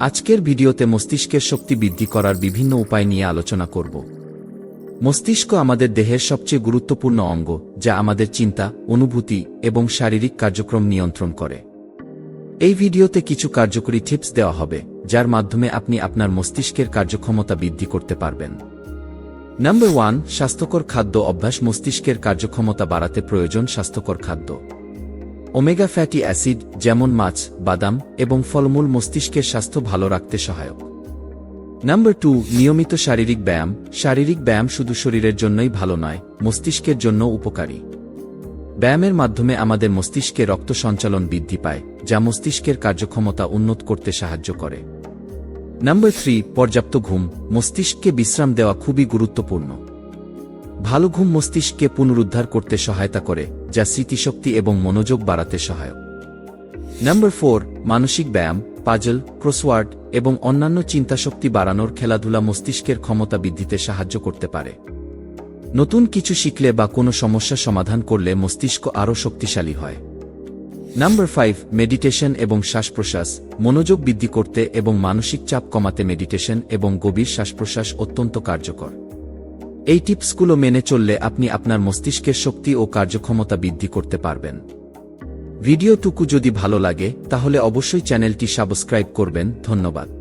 আজকের ভিডিওতে মস্তিষ্কের শক্তি বৃদ্ধি করার বিভিন্ন উপায় নিয়ে আলোচনা করব। মস্তিষ্ক আমাদের দেহের সবচেয়ে গুরুত্বপূর্ণ অঙ্গ, যা আমাদের চিন্তা, অনুভূতি এবং শারীরিক কার্যক্রম নিয়ন্ত্রণ করে। এই ভিডিওতে কিছু কার্যকরী টিপস দেওয়া হবে, যার মাধ্যমে আপনি আপনার মস্তিষ্কের কার্যক্ষমতা বৃদ্ধি করতে পারবেন। নাম্বার ওয়ান, স্বাস্থ্যকর খাদ্য অভ্যাস মস্তিষ্কের কার্যক্ষমতা বাড়াতে প্রয়োজন স্বাস্থ্যকর খাদ্য। ওমেগা ফ্যাটি অ্যাসিড, যেমন মাছ, বাদাম এবং ফলমূল মস্তিষ্কের স্বাস্থ্য ভালো রাখতে সহায়ক। নাম্বার টু, নিয়মিত শারীরিক ব্যায়াম। শারীরিক ব্যায়াম শুধু শরীরের জন্যই ভালো নয়, মস্তিষ্কের জন্য উপকারী। ব্যায়ামের মাধ্যমে আমাদের মস্তিষ্কে রক্ত সঞ্চালন বৃদ্ধি পায়, যা মস্তিষ্কের কার্যক্ষমতা উন্নত করতে সাহায্য করে। নাম্বার থ্রি, পর্যাপ্ত ঘুম। মস্তিষ্ককে বিশ্রাম দেওয়া খুবই গুরুত্বপূর্ণ। ভালো ঘুম মস্তিষ্ককে পুনরুদ্ধার করতে সহায়তা করে, যা স্মৃতিশক্তি এবং মনোযোগ বাড়াতে সহায়ক। নাম্বার ফোর, মানসিক ব্যায়াম, পাজল, ক্রসওয়ার্ড এবং অন্যান্য চিন্তাশক্তি বাড়ানোর খেলাধুলা মস্তিষ্কের ক্ষমতা বৃদ্ধিতে সাহায্য করতে পারে। নতুন কিছু শিখলে বা কোনো সমস্যা সমাধান করলে মস্তিষ্ক আরও শক্তিশালী হয়। নাম্বার ফাইভ, মেডিটেশন এবং শ্বাস প্রশ্বাস মনোযোগ বৃদ্ধি করতে এবং মানসিক চাপ কমাতে মেডিটেশন এবং গভীর শ্বাস প্রশ্বাস অত্যন্ত কার্যকর। এই টিপসগুলো মেনে চললে আপনি আপনার মস্তিষ্কের শক্তি ও কার্যক্ষমতা বৃদ্ধি করতে পারবেন। ভিডিওটুকু যদি ভালো লাগে, তাহলে অবশ্যই চ্যানেলটি সাবস্ক্রাইব করবেন। ধন্যবাদ।